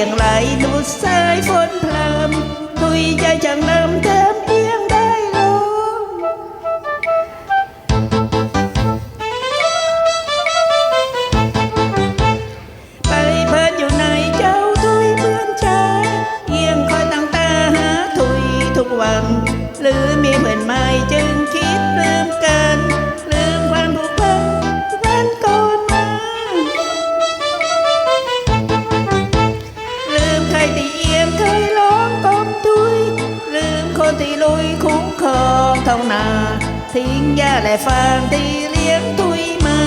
ยงไหลดูดสายฝนพรำทุยใจจังน้ำแถมเพียงได้ลงไปเพิดอยู่ในเจ้าทุยเหมือนชายเอียงคอยตั้งตาหาทุยทุกวัน หรือมีเพื่อนใหม่เจึง ที่เอียมเคยร้องกอมทุย ลืมคนที่ลุยคุ้มครองท้องนา ทิ้งยาและฟางที่เลี้ยงทุยมา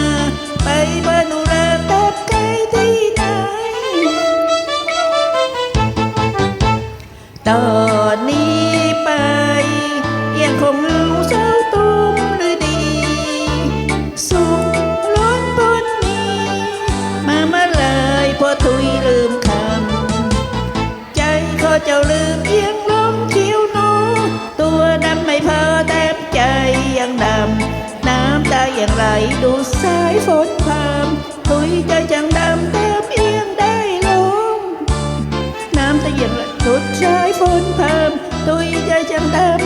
เสียงลมเขียวนอตัวดำไม่พอแต้มใจยังดำน้ำตาอย่างไหลดูสายฝนพามถุยใจจังดำแต้มเอียงได้ลมน้ำตาอย่างไหลดูสายฝนพามถุยใจจังดำ